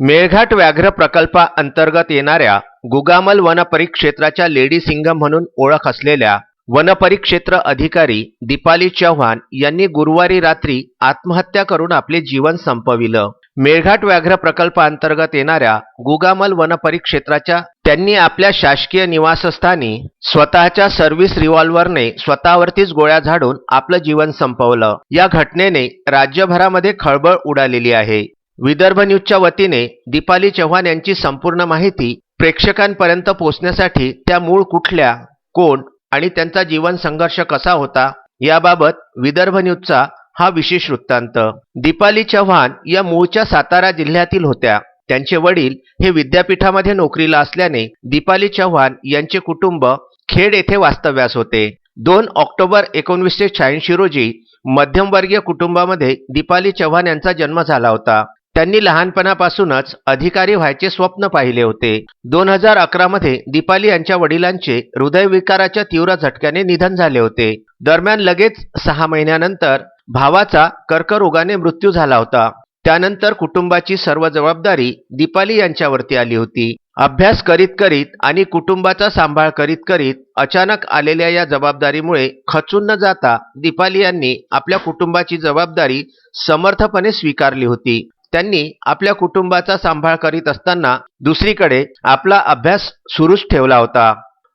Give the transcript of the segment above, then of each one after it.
मेळघाट व्याघ्र प्रकल्पाअंतर्गत येणाऱ्या गुगामल वन परिक्षेत्राच्या लेडी सिंघम म्हणून ओळख असलेल्या वनपरिक्षेत्र अधिकारी दीपाली चव्हाण यांनी गुरुवारी रात्री आत्महत्या करून आपले जीवन संपविलं. मेळघाट व्याघ्र प्रकल्पाअंतर्गत येणाऱ्या गुगामल वन परिक्षेत्राच्या त्यांनी आपल्या शासकीय निवासस्थानी स्वतःच्या सर्व्हिस रिव्हॉल्व्हरने स्वतःवरतीच गोळ्या झाडून आपलं जीवन संपवलं. या घटनेने राज्यभरामध्ये खळबळ उडालेली आहे. विदर्भ न्यूजच्या वतीने दीपाली चव्हाण यांची संपूर्ण माहिती प्रेक्षकांपर्यंत पोहोचण्यासाठी त्या मूळ कुठल्या कोण आणि त्यांचा जीवन संघर्ष कसा होता याबाबत विदर्भ न्यूजचा हा विशेष वृत्तांत. दीपाली चव्हाण या मूळच्या सातारा जिल्ह्यातील होत्या. त्यांचे वडील हे विद्यापीठामध्ये नोकरीला असल्याने दीपाली चव्हाण यांचे कुटुंब खेड येथे वास्तव्यास होते. दोन ऑक्टोबर एकोणीसशे शहाऐंशी रोजी मध्यमवर्गीय कुटुंबामध्ये दीपाली चव्हाण यांचा जन्म झाला होता. त्यांनी लहानपणापासूनच अधिकारी व्हायचे स्वप्न पाहिले होते. दोन हजार अकरामध्ये दीपाली यांच्या वडिलांचे हृदयविकाराच्या तीव्र झटक्याने निधन झाले होते. दरम्यान लगेच सहा महिन्यानंतर भावाचा कर्करोगाने मृत्यू झाला होता. त्यानंतर कुटुंबाची सर्व जबाबदारी दीपाली यांच्यावरती आली होती. अभ्यास करीत करीत आणि कुटुंबाचा सांभाळ करीत करीत अचानक आलेल्या या जबाबदारीमुळे खचून न जाता दीपाली यांनी आपल्या कुटुंबाची जबाबदारी समर्थपणे स्वीकारली होती. त्यांनी आपल्या कुटुंबाचा सांभाळ करीत असताना दुसरीकडे आपला अभ्यास सुरूच ठेवला होता.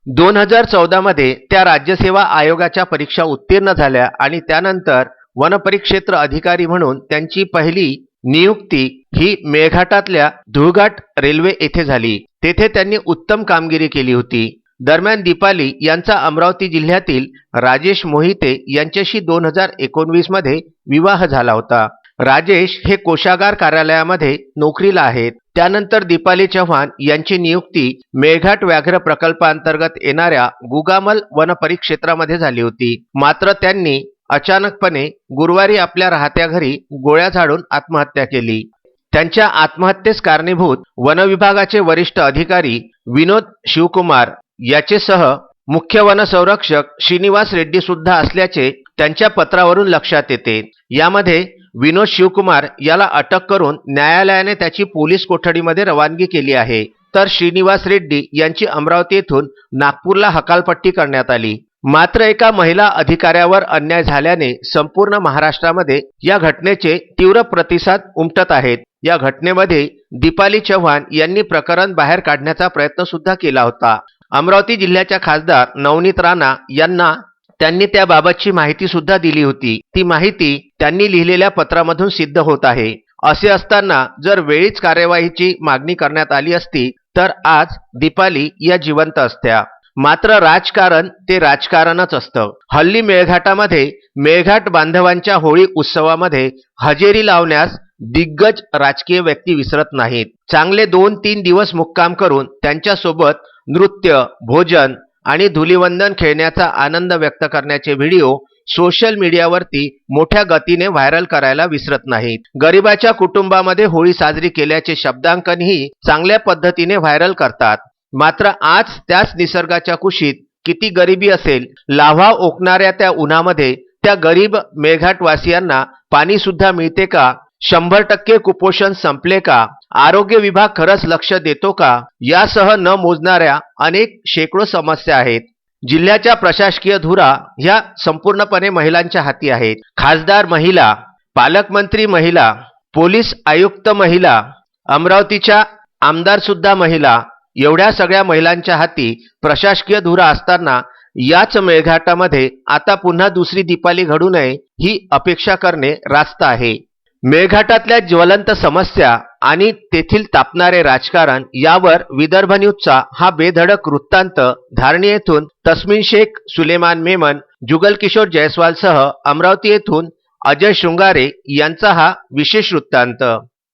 दोन हजार चौदामध्ये त्या राज्यसेवा आयोगाच्या परीक्षा उत्तीर्ण झाल्या आणि त्यानंतर वनपरिक्षेत्र अधिकारी म्हणून त्यांची पहिली नियुक्ती ही मेळघाटातल्या धुळघाट रेल्वे येथे झाली. तेथे त्यांनी उत्तम कामगिरी केली होती. दरम्यान दीपाली यांचा अमरावती जिल्ह्यातील राजेश मोहिते यांच्याशी दोन हजार एकोणवीसमध्ये विवाह झाला होता. राजेश हे कोशागार कार्यालयामध्ये नोकरीला आहेत. त्यानंतर दीपाली चव्हाण यांची नियुक्ती मेळघाट व्याघ्र प्रकल्पांतर्गत येणाऱ्या गुगामल वन परिक्षेत्रामध्ये झाली होती. मात्र त्यांनी अचानकपणे गुरुवारी आपल्या राहत्या घरी गोळ्या झाडून आत्महत्या केली. त्यांच्या आत्महत्येस कारणीभूत वन विभागाचे वरिष्ठ अधिकारी विनोद शिवकुमार याचेसह मुख्य वनसंरक्षक श्रीनिवास रेड्डी सुद्धा असल्याचे त्यांच्या पत्रावरून लक्षात येते. यामध्ये विनोद शिवकुमार याला अटक करून न्यायालयाने त्याची पोलीस कोठडीमध्ये रवानगी केली आहे. तर श्रीनिवास रेड्डी यांची अमरावती येथून नागपूरला हकालपट्टी करण्यात आली. मात्र एका महिला अधिकाऱ्यावर अन्याय झाल्याने संपूर्ण महाराष्ट्रामध्ये या घटनेचे तीव्र प्रतिसाद उमटत आहेत. या घटनेमध्ये दीपाली चव्हाण यांनी प्रकरण बाहेर काढण्याचा प्रयत्न सुद्धा केला होता. अमरावती जिल्ह्याच्या खासदार नवनीत राणा यांना त्यांनी त्याबाबतची माहिती सुद्धा दिली होती. ती माहिती त्यांनी लिहिलेल्या पत्रामधून सिद्ध होत आहे. असे असताना जर वेळीच कार्यवाहीची मागणी करण्यात आली असती तर आज दीपाली या जिवंत असत्या. मात्र राजकारण ते राजकारणच असतं. हल्ली मेळघाटामध्ये मेळघाट बांधवांच्या होळी उत्सवामध्ये हजेरी लावण्यास दिग्गज राजकीय व्यक्ती विसरत नाहीत. चांगले दोन तीन दिवस मुक्काम करून त्यांच्यासोबत नृत्य भोजन आणि धुलिवंदन खेळण्याचा आनंद व्यक्त करण्याचे व्हिडिओ सोशल मीडियावरती मोठ्या गतीने व्हायरल करायला विसरत नाहीत. गरिबाच्या कुटुंबामध्ये होळी साजरी केल्याचे शब्दांकनही चांगल्या पद्धतीने व्हायरल करतात. मात्र आज त्याच निसर्गाच्या कुशीत किती गरिबी असेल लाव्हा ओकणाऱ्या त्या उन्हामध्ये त्या गरीब मेळघाटवासियांना पाणी सुद्धा मिळते का? शंभर टक्के कुपोषण संपले का? आरोग्य विभाग खरंच लक्ष देतो का? यासह न मोजणाऱ्या अनेक शेकडो समस्या आहेत. जिल्ह्याच्या प्रशासकीय धुरा ह्या संपूर्णपणे महिलांच्या हाती आहेत. खासदार महिला पालकमंत्री महिला पोलीस आयुक्त महिला अमरावतीच्या आमदार सुद्धा महिला एवढ्या सगळ्या महिलांच्या हाती प्रशासकीय धुरा असताना याच मेळघाटामध्ये आता पुन्हा दुसरी दीपाली घडू नये ही अपेक्षा करणे रास्त आहे. मेळघाटातल्या ज्वलंत समस्या आणि तेथील तापणारे राजकारण यावर विदर्भ न्यूजचा हा बेधडक वृत्तांत धारणी येथून तस्मिन शेख सुलेमान मेमन जुगल किशोर जयस्वालसह अमरावती येथून अजय शृंगारे यांचा हा विशेष वृत्तांत.